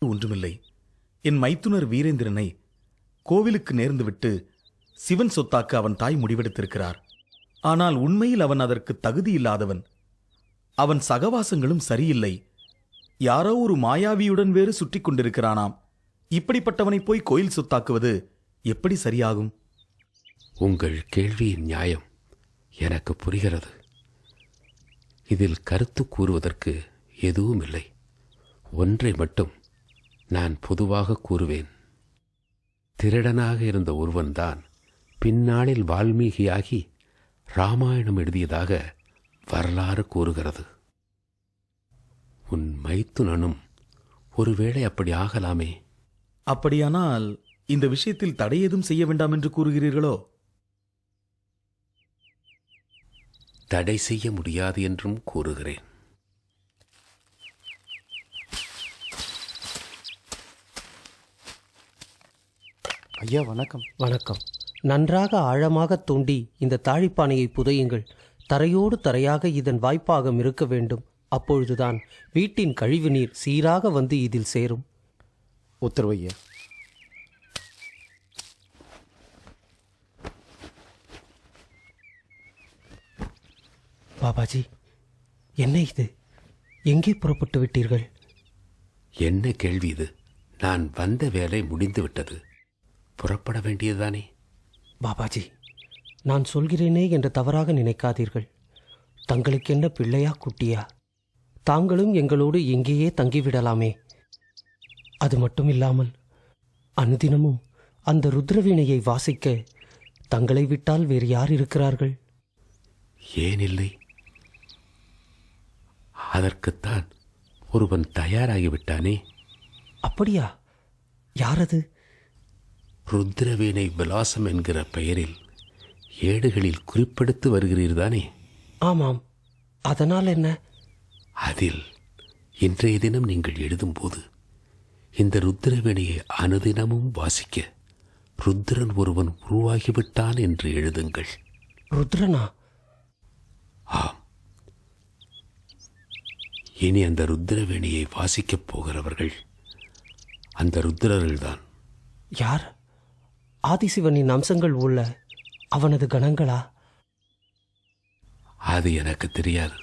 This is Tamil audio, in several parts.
ஒன்றுமில்லை. என் மைத்துனர் வீரேந்திரனை கோவிலுக்கு நேர்ந்துவிட்டு சிவன் சொத்தாக்க அவன் தாய் முடிவெடுத்திருக்கிறார். ஆனால் உண்மையில் அவன் அதற்கு தகுதி இல்லாதவன். அவன் சகவாசங்களும் சரியில்லை. யாரோ ஒரு மாயாவியுடன் வேறு சுற்றி கொண்டிருக்கிறானாம். இப்படிப்பட்டவனை போய் கோயில் சொத்தாக்குவது எப்படி சரியாகும்? உங்கள் கேள்வியின் நியாயம் எனக்கு புரிகிறது. இதில் கருத்து கூறுவதற்கு எதுவும் இல்லை ஒன்றை மட்டும் நான் பொதுவாக கூறுவேன். திருடனாக இருந்த ஒருவன்தான் பின்னாளில் வால்மீகியாகி ராமாயணம் எழுதியதாக வரலாறு கூறுகிறது. உன் மைத்துனனும் ஒருவேளை அப்படி ஆகலாமே? அப்படியானால் இந்த விஷயத்தில் தடை ஏதும் செய்ய வேண்டாம் என்று கூறுகிறீர்களோ? தடை செய்ய முடியாது என்றும் கூறுகிறேன். ஐயா வணக்கம். வணக்கம். நன்றாக ஆழமாக தோண்டி இந்த தாழிப்பானையை புதையுங்கள். தரையோடு தரையாக இதன் வாய்ப்பாகம் இருக்க வேண்டும். அப்பொழுதுதான் வீட்டின் கழிவுநீர் சீராக வந்து இதில் சேரும். உத்தரவு ஐயா. பாபாஜி என்ன இது? எங்கே புறப்பட்டு விட்டீர்கள்? என்ன கேள்வி இது? நான் வந்த வேலை முடிந்துவிட்டது புறப்பட வேண்டியதுதானே? பாபாஜி நான் சொல்கிறேனே என்று தவறாக நினைக்காதீர்கள். தங்களுக்கு என்ன பிள்ளையா குட்டியா? தாங்களும் எங்களோடு இங்கேயே தங்கிவிடலாமே. அது மட்டும் இல்லாமல் அனுதினமும் அந்த ருத்ரவீணையை வாசிக்க தங்களை விட்டால் வேறு யார் இருக்கிறார்கள்? ஏன் இல்லை? அதற்குத்தான் ஒருவன் தயாராகிவிட்டானே. அப்படியா? யாரது? ருத்ரவீணை விலாசம் என்கிற பெயரில் ஏடுகளில் குறிப்பெடுத்து வருகிறீர்தானே? ஆமாம். அதனால் என்ன? அதில் இன்றைய தினம் நீங்கள் எழுதும்போது இந்த ருத்ரவீணையை அனுதினமும் வாசிக்க ருத்ரன் ஒருவன் உருவாகிவிட்டான் என்று எழுதுங்கள். ருத்ரனா? ஆம். இனி அந்த ருத்ரவேணியை வாசிக்கப் போகிறவர்கள் அந்த ருத்ரர்கள்தான். யார்? ஆதிசிவனின் அம்சங்கள் உள்ள அவனது கணங்களா? அது எனக்கு தெரியாது.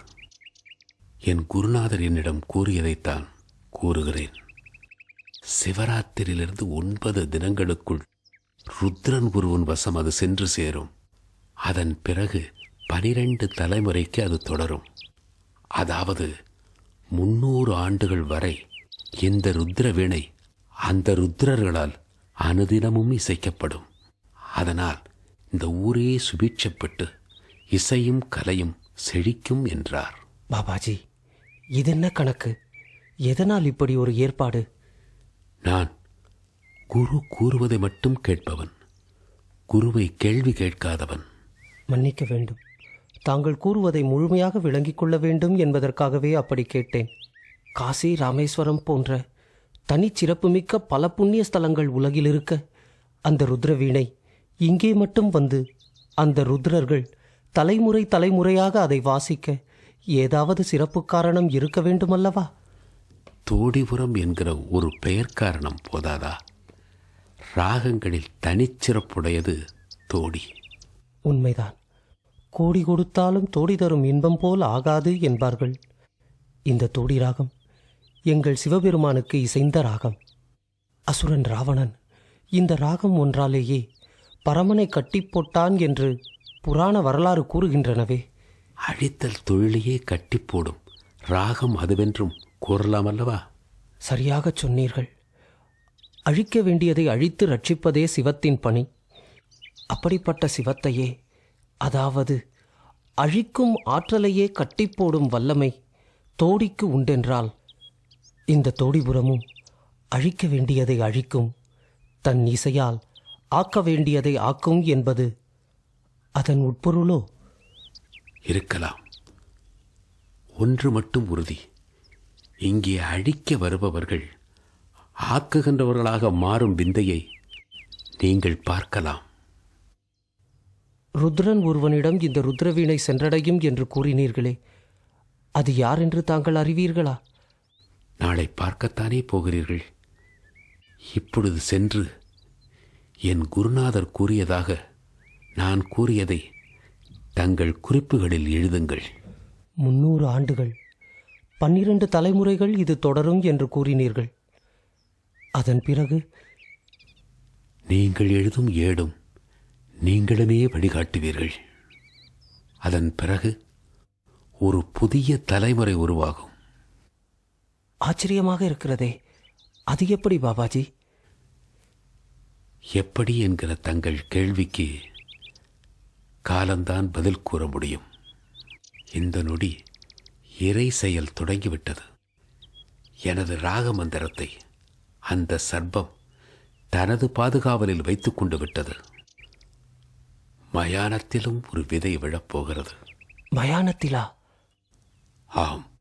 என் குருநாதர் என்னிடம் கூறியதைத்தான் கூறுகிறேன். சிவராத்திரியிலிருந்து ஒன்பது தினங்களுக்குள் ருத்ரன் குருவின் வசம் அது சென்று சேரும். அதன் பிறகு பனிரெண்டு தலைமுறைக்கு அது தொடரும். அதாவது முன்னூறு ஆண்டுகள் வரை இந்த ருத்ர வீணை அந்த ருத்ரர்களால் அனுதினமும் இசைக்கப்படும். அதனால் இந்த ஊரே சுபீட்சப்பட்டு இசையும் கலையும் செழிக்கும் என்றார். பாபாஜி இதென்ன கணக்கு? எதனால் இப்படி ஒரு ஏற்பாடு? நான் குரு கூறுவதை மட்டும் கேட்பவன். குருவை கேள்வி கேட்காதவன். மன்னிக்க வேண்டும். தாங்கள் கூறுவதை முழுமையாக விளங்கிக் கொள்ள வேண்டும் என்பதற்காகவே அப்படி கேட்டேன். காசி ராமேஸ்வரம் போன்ற தனிச்சிறப்புமிக்க பல புண்ணிய ஸ்தலங்கள் உலகில் இருக்க அந்த ருத்ர வீணை இங்கே மட்டும் வந்து அந்த ருத்ரர்கள் தலைமுறை தலைமுறையாக அதை வாசிக்க ஏதாவது சிறப்பு காரணம் இருக்க வேண்டுமல்லவா? தோடிபுரம் என்கிற ஒரு பெயர் காரணம் போதாதா? ராகங்களில் தனிச்சிறப்புடையது தோடி. உண்மைதான். கோடி கொடுத்தாலும் தோடி தரும் இன்பம் போல் ஆகாது என்பார்கள். இந்த தோடி ராகம் எங்கள் சிவபெருமானுக்கு இசைந்த ராகம். அசுரன் ராவணன் இந்த ராகம் ஒன்றாலேயே பரமனை கட்டி போட்டான் என்று புராண வரலாறு கூறுகின்றனவே. அழித்தல் தொழிலையே கட்டி போடும் ராகம் அதுவென்றும் கூறலாம் அல்லவா சரியாகச் சொன்னீர்கள். அழிக்க வேண்டியதை அழித்து ரட்சிப்பதே சிவத்தின் பணி. அப்படிப்பட்ட சிவத்தையே அதாவது அழிக்கும் ஆற்றலையே கட்டிப்போடும் வல்லமை தோடிக்கு உண்டென்றால் இந்த தோடிபுரமும் அழிக்க வேண்டியதை அழிக்கும். தன் இசையால் ஆக்க வேண்டியதை ஆக்கும் என்பது அதன் உட்பொருளோ? இருக்கலாம். ஒன்று மட்டும் உறுதி. இங்கே அழிக்க வருபவர்கள் ஆக்குகின்றவர்களாக மாறும் விந்தையை நீங்கள் பார்க்கலாம். ருத்ரன் ஒருவனிடம் இந்த ருத்ரவீணை சென்றடையும் என்று கூறினீர்களே அது யார் என்று தாங்கள் அறிவீர்களா? நாளை பார்க்கத்தானே போகிறீர்கள்? இப்பொழுது சென்று என் குருநாதர் கூறியதாக நான் கூறியதை தங்கள் குறிப்புகளில் எழுதுங்கள். முன்னூறு ஆண்டுகள் பன்னிரண்டு தலைமுறைகள் இது தொடரும் என்று கூறினீர்கள். அதன் பிறகு? நீங்கள் எழுதும் ஏடும் நீங்களுமே வழிகாட்டுவீர்கள். அதன் பிறகு ஒரு புதிய தலைமுறை உருவாகும். ஆச்சரியமாக இருக்கிறதே. அது எப்படி பாபாஜி? எப்படி என்கிற தங்கள் கேள்விக்கு காலம்தான் பதில் கூற முடியும். இந்த நொடி இறை செயல் தொடங்கிவிட்டது. எனது ராக மந்திரத்தை அந்த சர்ப்பம் தனது பாதுகாவலில் வைத்துக் கொண்டு விட்டது. மயானத்திலும் ஒரு விதை விழப்போகிறது. மயானத்திலா? ஆம்.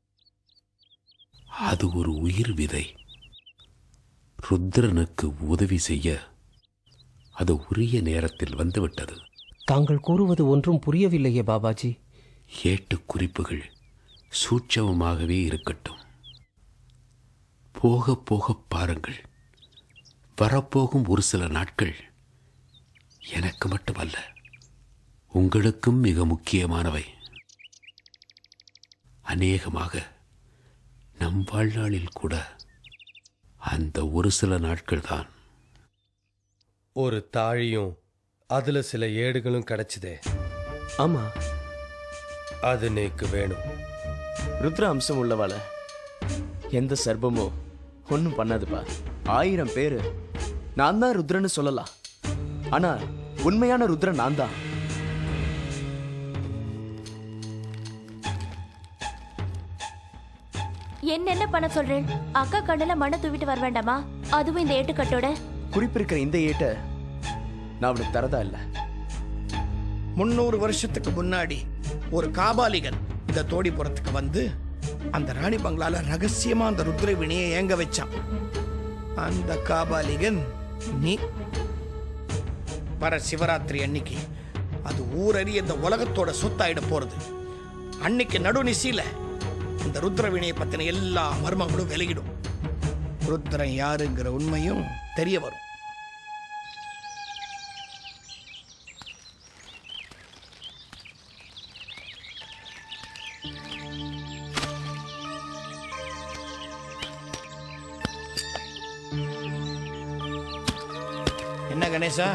அது ஒரு உயிர் விதை. ருத்ரனுக்கு உதவி செய்ய அது உரிய நேரத்தில் வந்துவிட்டது. தாங்கள் கூறுவது ஒன்றும் புரியவில்லையே பாபாஜி. ஏட்டு குறிப்புகள் சூட்சமமாகவே இருக்கட்டும். போக போக பாருங்கள். வரப்போகும் ஒரு சில நாட்கள் எனக்கு மட்டுமல்ல உங்களுக்கும் மிக முக்கியமானவை. அநேகமாக நம் வாழ்நாளில் கூட அந்த ஒரு சில நாட்கள்தான். ஒரு தாழியும் அதுல சில ஏடுகளும் கிடைச்சதே. ஆமா. அது நேக்கு வேணும். ருத்ர அம்சம் உள்ளவாள எந்த சர்ப்பமோ ஒன்றும் பண்ணாதுப்பா. ஆயிரம் பேரு. நான் தான் ருத்ரன்னு சொல்லலாம். ஆனா உண்மையான ருத்ரன் நான் தான் என்னென்ன பண்ண சொல்றேன்? அக்கா கண்ணுல மண்ணை தூவிட்டு வர வேண்டாமா? அதுவும் இந்த ஏட்டுக்கட்டோட? குறிப்பிருக்கிற இந்த ஏட்டை நான் அவனுக்கு தரதா இல்ல. முன்னூறு வருஷத்துக்கு முன்னாடி ஒரு காபாலிகன் இந்த தோடிபுரத்துக்கு வந்து அந்த ராணி பங்களால ரகசியமா அந்த ருத்ரவிணியை ஏங்க வச்சான்? அந்த காபாலிகன் நீ. வர சிவராத்திரி அன்னைக்கு அது ஊரறி இந்த உலகத்தோட சொத்தாயிட போறது. அன்னைக்கு நடுநிசியில இந்த ருத்ரவிணியை பற்றின எல்லா மர்மங்களும் விலகிடும். ருத்ரன் யாருங்கிற உண்மையும் தெரிய வரும். என்ன கணேசா?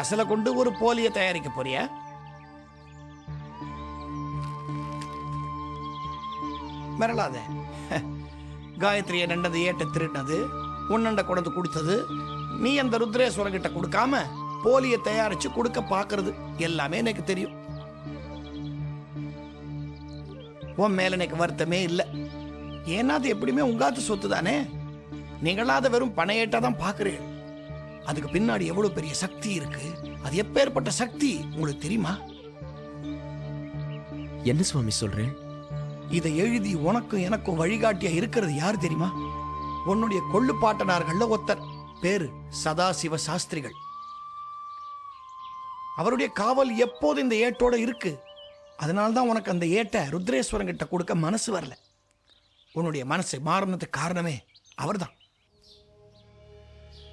அசலை கொண்டு ஒரு போலிய தயாரிக்க போறியா? மிரளாத. காயத்ரியை நண்டது ஏட்ட திருடினது உன்னண்ட கொண்டு கொடுத்தது நீ அந்த ருத்ரேஸ்வரன் கிட்ட கொடுக்காம போலிய தயாரிச்சு கொடுக்க பாக்குறது எல்லாமே எனக்கு தெரியும். உன் மேல எனக்கு வருத்தமே இல்லை. ஏன்னா அது எப்படியுமே உங்காத்து சொத்து தானே நிகழாத வெறும் பணையேட்டா தான் பாக்குறீங்க அதுக்கு பின்னாடி எவ்வளவு பெரிய சக்தி இருக்கு? அது எப்பேற்பட்ட சக்தி? உங்களுக்கு தெரியுமா? என்ன சுவாமி சொல்றேன்? இதை எழுதி உனக்கும் எனக்கும் வழிகாட்டியா இருக்கிறது யார் தெரியுமா? உன்னுடைய கொள்ளுப்பாட்டனார்கள்ல ஒருத்தர் பேரு சதாசிவ சாஸ்திரிகள். அவருடைய காவல் எப்போது இந்த ஏட்டோட இருக்கு? அதனால தான் உனக்கு அந்த ஏட்டை ருத்ரேஸ்வரன் கிட்ட கொடுக்க மனசு வரல. உன்னுடைய மனசு மாறினதுக்கு காரணமே அவர்தான்.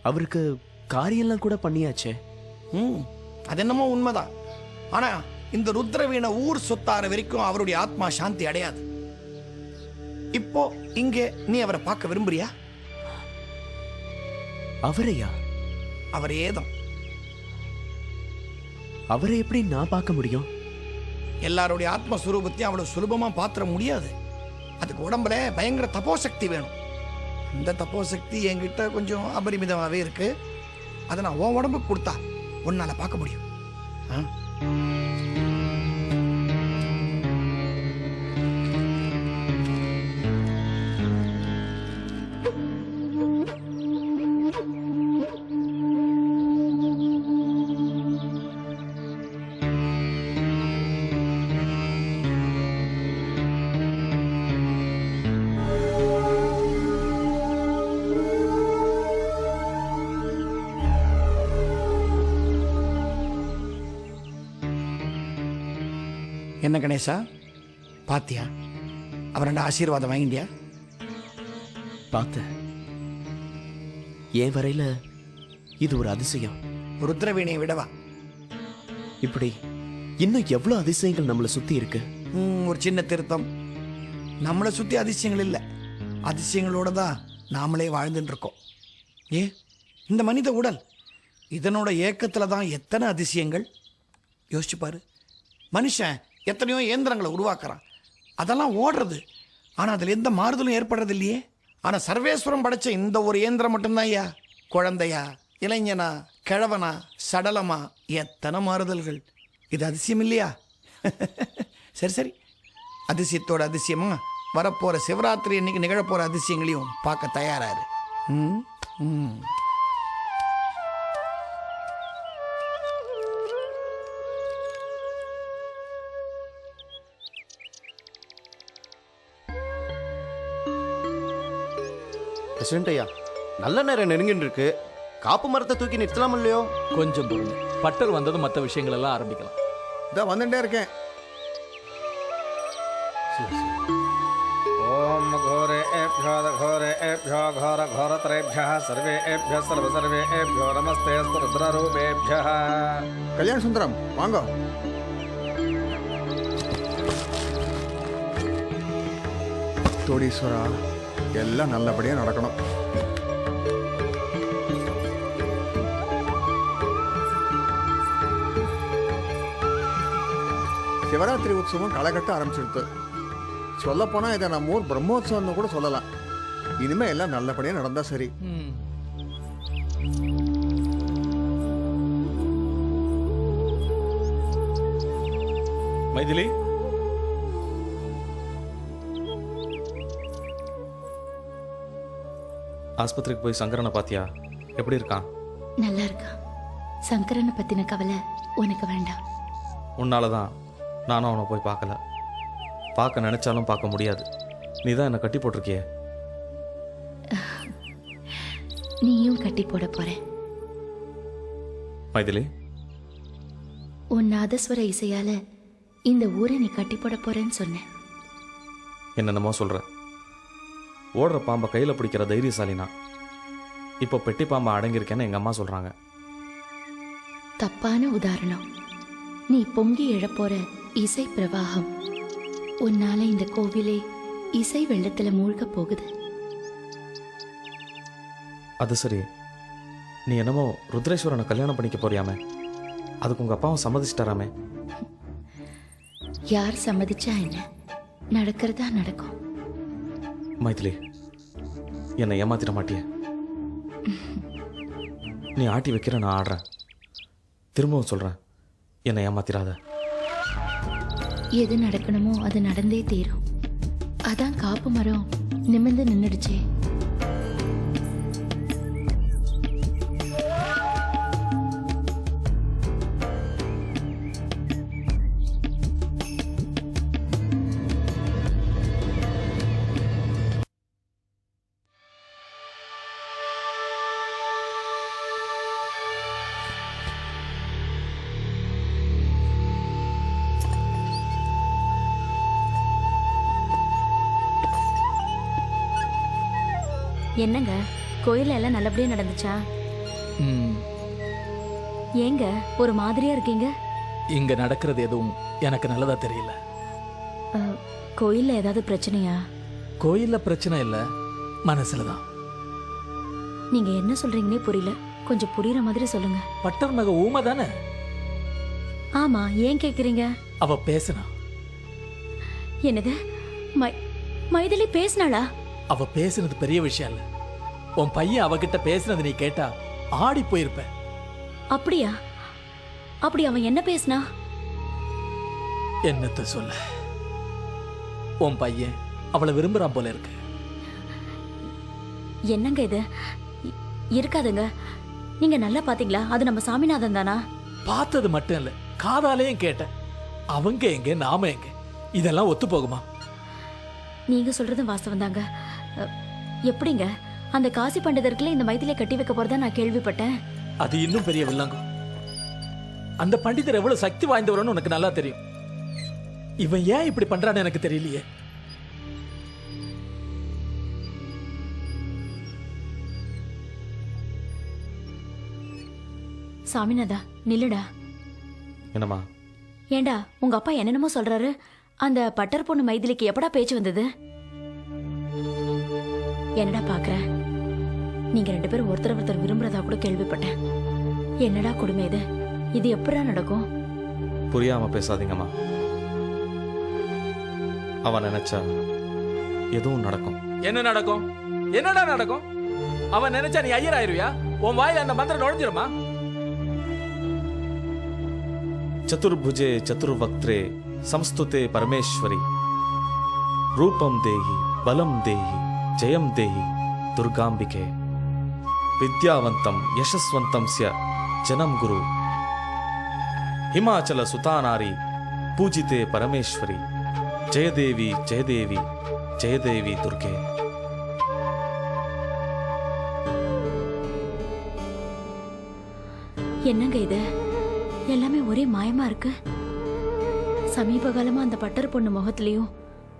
அவருக்கு காரியம்லாம் கூட பண்ணியாச்சே? ம் அது என்னமோ உண்மைதான். ஆனா இந்த ருத்ரவீண ஊர் சொத்தார வரைக்கும் அவருடைய ஆத்மா சாந்தி அடையாது. இப்போ இங்கே நீ அவரை பார்க்க விரும்புறியா? அவரையா? அவரே தான் அவரை எப்படி நான் பார்க்க முடியும்? எல்லாருடைய ஆத்மஸ்வரூபத்தையும் அவ்வளவு சுலபமா பாத்திர முடியாது. அதுக்கு உடம்புல பயங்கர தபோசக்தி வேணும். இந்த தபோசக்தி என்கிட்ட கொஞ்சம் அபரிமிதமாகவே இருக்கு. அதை நான் உன் உடம்புக்கு கொடுத்தா உன்னால் பார்க்க முடியும் ஆ? என்ன கணேசா? பாத்தியா? அவரண்ட ஆசீர்வாதம் வாங்கிட்டியா? பார்த்தேன். என் வரையில இது ஒரு அதிசயம்? ருத்ரவீணையை விடவா? இப்படி இன்னும் எவ்வளவு அதிசயங்கள் நம்மளை சுத்தி இருக்கு? ஒரு சின்ன திருத்தம். நம்மளை சுற்றி அதிசயங்கள் இல்லை. அதிசயங்களோட தான் நாமளே வாழ்ந்துட்டு இருக்கோம் ஏ இந்த மனித உடல் இதனோட ஏக்கத்தில் தான் எத்தனை அதிசயங்கள்? யோசிச்சு பாரு. மனுஷன் எத்தனையோ இயந்திரங்களை உருவாக்குறான். அதெல்லாம் ஓடுறது. ஆனால் அதில் எந்த மாறுதலும் ஏற்படுறது இல்லையே ஆனால் சர்வேஸ்வரம் படைச்ச இந்த ஒரு இயந்திரம் மட்டும்தான் ஐயா. குழந்தையா இளைஞனா கிழவனா சடலமா எத்தனை மாறுதல்கள். இது அதிசயம் இல்லையா? சரி சரி. அதிசயத்தோட அதிசயமா வரப்போகிற சிவராத்திரி அன்னைக்கு நிகழப்போகிற அதிசயங்களையும் பார்க்க தயாராரு ம் ம். பிரசிடென்ட் ஐயா நல்ல நேரம் நெருங்கின்னு இருக்கு காப்பு மரத்தை தூக்கி நிறுத்தலாம் இல்லையோ? கொஞ்சம் பொருள் பட்டர் வந்ததும் மற்ற விஷயங்கள் எல்லாம் ஆரம்பிக்கலாம். இதோ வந்துட்டே இருக்கேன். ஓம் கோரே ஏப்யோத கோரே ஏப்யோ கோர கோரத்ரேபிய சர்வே ஏப்யோ சர்வ சர்வே ஏப்யோ நமஸ்தே ருத்ரரூபேபிய கல்யாண சுந்தரம் வாங்கோ. தோடீஸ்வரா எல்லாம் நல்லபடியாக நடக்கணும். சிவராத்திரி உற்சவம் களைகட்ட ஆரம்பிச்சிடுது சொல்லப்போனால் இதை நம்ம ஊர் பிரம்மோத்சவம்னு கூட சொல்லலாம். இனிமே எல்லாம் நல்லபடியாக நடந்தா சரி. மைதிலி ஆஸ்பத்திரிக்கு போய் சங்கரனை பாத்தியா? எப்படி இருக்கான்? நல்லா இருக்கா. சங்கரனை பத்தின கவலை உனக்கு வேண்டாம். உன்னால தான் நானும் அவனை போய் பார்க்கல. பார்க்க நினைச்சாலும் பார்க்க முடியாது. நீ தான் என்னை கட்டி போட்டிருக்கியே. நீயும் கட்டி போட போற. மைதிலி. உன் நாதஸ்வர இசையால இந்த ஊரை நீ கட்டி போட போறேன்னு சொன்னேன் என்னென்னமோ சொல்ற. ஓடுற பாம்பை கையில் பிடிக்கிற தைரியசாலி நான் இப்போ பெட்டி பாம்பை அடங்கியிருக்கேன்னு எங்கள் அம்மா சொல்கிறாங்க தப்பான உதாரணம். நீ பொங்கி எழப்போற இசை பிரவாகம். உன்னால இந்த கோவிலே இசை வெள்ளத்துல மூழ்க போகுது. அது சரி. நீ என்னமோ ருத்ரேஸ்வரனை கல்யாணம் பண்ணிக்க போறியாமே. அதுக்கு உங்கள் அப்பாவும் சம்மதிச்சிட்டாராமே. யார் சம்மதிச்சா என்ன? நடக்கிறதா நடக்கும். மைதிலி என்னை ஏமாத்திட மாட்டிய. நீ ஆட்டி வைக்கிற நான் ஆடுறேன். திரும்பவும் சொல்கிறேன் என்னை ஏமாத்திராத. எது நடக்கணுமோ அது நடந்தே தீரும். அதான் காப்பு மரம் நிமிர்ந்து நின்றுடுச்சே என்னங்க? கோயில்ல எல்லாம் நல்லபடியா நடந்துச்சா? ம். ஏங்க ஒரு மாதிரியா இருக்கீங்க? இங்க நடக்கிறது எதுவும் எனக்கு நல்லதா தெரியல. கோயில்ல ஏதாவது பிரச்சனையா? கோயில்ல பிரச்சனை இல்ல மனசுல தான். நீங்க என்ன சொல்றீங்கன்னே புரியல. கொஞ்சம் புரியுற மாதிரி சொல்லுங்க. பட்டர் மக ஊமை தானே? ஆமா ஏன் கேக்குறீங்க? அவ பேசினா. என்னது? மை மைதிலி பேசினாளா? அவ பேசினது பெரிய விஷயம் இல்ல. உன் பையன் அவகிட்ட பேசினது நீ கேட்டா ஆடி போயிருப்ப. அப்படியா? அப்படி அவன் என்ன பேசினா? என்னத்த சொல்ல? உன் பையன் அவளை விரும்புறான் போல இருக்கு. என்னங்க இது? இருக்காதுங்க. நீங்க நல்லா பாத்தீங்களா? அது நம்ம சாமிநாதன் தானா? பார்த்தது மட்டும் இல்ல. காதாலையும் கேட்டேன். அவங்க எங்க நாம எங்க? இதெல்லாம் ஒத்து போகுமா நீங்க சொல்றதும் வாஸ்தவம் தாங்க. எப்படிங்க? அந்த காசி பண்டிதருக்குள்ள இந்த மைதிலியை கட்டி வைக்க போறதா நான் கேள்விப்பட்டேன். அது இன்னும் பெரிய வில்லங்கம். அந்த பண்டிதர் எவ்வளவு சக்தி வாய்ந்தவர்னு உனக்கு நல்லா தெரியும். இவன் ஏன் இப்படி பண்றான்னு எனக்கு தெரியலையே. சாமிநாதா நில்லுடா. என்னம்மா? ஏண்டா உங்க அப்பா என்னென்னமோ சொல்றாரு. அந்த பட்டர் பொண்ணு மைதிலிக்கு எப்படா பேச்சு வந்தது? என்னடா பாக்குற? நீங்க ரெண்டு பேரும் ஒருத்தர் ஒருத்தர் விரும்புறதா கூட கேள்விப்பட்டேன். என்னடா கொடுமை இது? இது எப்படா நடக்கும்? புரியாம பேசாதீங்கம்மா. அவன் நினைச்சா எதுவும் நடக்கும். என்ன நடக்கும்? என்னடா நடக்கும்? அவன் நினைச்சா நீ ஐயர் ஆயிருவியா உன் வாயில அந்த மந்திரம் நுழைஞ்சிருமா? சதுர்புஜே சதுர்வக்த்ரே சம்ஸ்துதே பரமேஸ்வரி. ரூபம் தேகி பலம் தேகி. ஜெயம் தேஹி துர்காம்பிகே வித்யாவந்தம் யசஸ்வந்தம் சிய ஜனம் குரு ஹிமாச்சல சுதானாரி பூஜிதே பரமேஸ்வரி ஜெயதேவி ஜெயதேவி ஜெயதேவி துர்கே என்னங்க இது? எல்லாமே ஒரே மாயமா இருக்கு. சமீப காலமா அந்த பட்டர் பொண்ணு முகத்திலையும்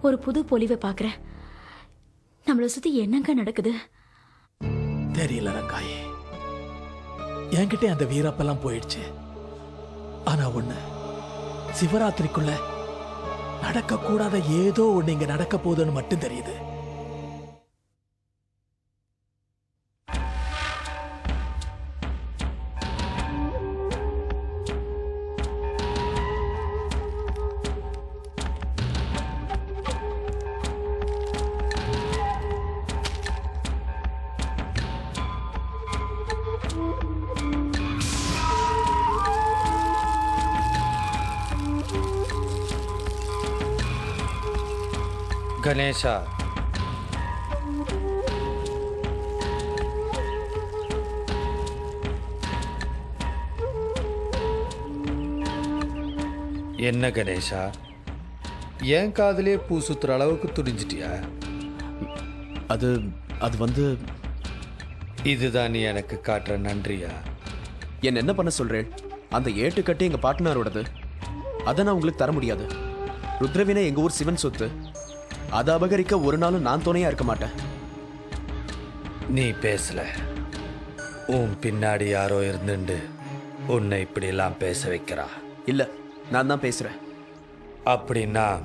ஒரு புது பொலிவை பாக்குறேன். நம்மளை சுத்தி என்னங்க நடக்குது? தெரியல ரங்காயே என்கிட்ட அந்த வீரப்பெல்லாம் போயிடுச்சு. ஆனா ஒண்ணு சிவராத்திரிக்குள்ள நடக்க கூடாத ஏதோ ஒண்ணு இங்க நடக்க போகுதுன்னு மட்டும் தெரியுது. கணேஷா என்ன கணேஷா ஏன் காதலே பூ சுத்துற அளவுக்கு துணிஞ்சிட்டியா அது அது வந்து இதுதான் நீ எனக்கு காட்டுற நன்றியா? என்ன என்ன பண்ண சொல்றேன் அந்த ஏட்டுக்கட்டு எங்க பாட்னாரோடது அதை நான் உங்களுக்கு தர முடியாது. ருத்ரவினை எங்க ஊர் சிவன் சொத்து. அதை அபகரிக்க ஒரு நாளும் நான் துணையா இருக்க மாட்டேன். நீ பேசல. உன் பின்னாடி யாரோ இருந்துண்டு உன்னை இப்படியெல்லாம் பேச வைக்கிறா? இல்ல நான் தான் பேசுறேன். அப்படின்னா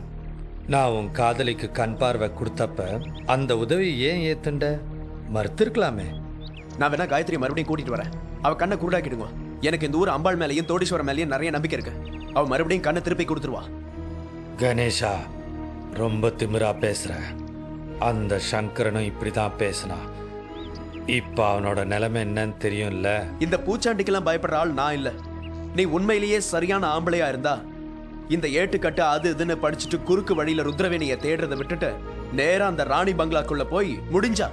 நான் உன் காதலிக்கு கண் பார்வை கொடுத்தப்ப அந்த உதவி ஏன் ஏத்துண்ட? மறுத்திருக்கலாமே. நான் வேணா காயத்ரி மறுபடியும் கூட்டிட்டு வரேன். அவ கண்ணை குருடாக்கிடுங்க. எனக்கு இந்த ஊர் அம்பாள் மேலேயும் தோடீஸ்வரம் மேலேயும் நிறைய நம்பிக்கை இருக்கு. அவ மறுபடியும் கண்ணை திருப்பி கொடுத்துருவா. கணேஷா ரொம்ப திமிரா பேசுற. அந்த சங்கரனும் இப்படிதான் பேசினா. இப்ப அவனோட நிலைமை என்னன்னு தெரியும்ல? இந்த பூச்சாண்டிக்கெல்லாம் பயப்படுற ஆள் நான் இல்ல. நீ உண்மையிலேயே சரியான ஆம்பளையா இருந்தா இந்த ஏட்டுக்கட்டு அது இதுன்னு படிச்சுட்டு குறுக்கு வழியில ருத்ரவேணிய தேடுறதை விட்டுட்டு நேரா அந்த ராணி பங்களாக்குள்ள போய் முடிஞ்சா.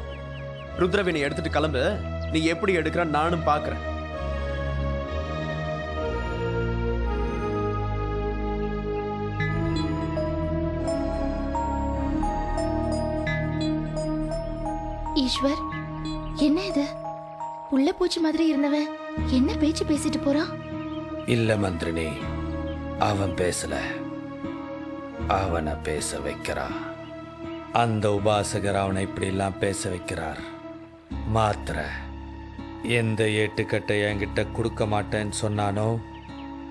ருத்ரவேணியை எடுத்துட்டு கிளம்பு. நீ எப்படி எடுக்கிற நானும் பாக்குறேன். ஈஸ்வர் என்ன இது? உள்ள பூச்சி மாதிரி இருந்தவன் என்ன பேச்சு பேசிட்டு போறான்? இல்ல மந்திரினி அவன் பேசல. அவனை பேச வைக்கிறான். அந்த உபாசகர் அவனை இப்படிலாம் பேச வைக்கிறார். மாத்திர எந்த ஏட்டுக்கட்டை என்கிட்ட கொடுக்க மாட்டேன்னு சொன்னானோ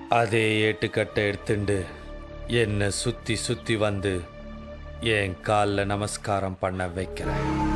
அதே ஏட்டுக்கட்டை எடுத்துண்டு என்னை சுத்தி சுத்தி வந்து என் காலில் நமஸ்காரம் பண்ண வைக்கிறேன்.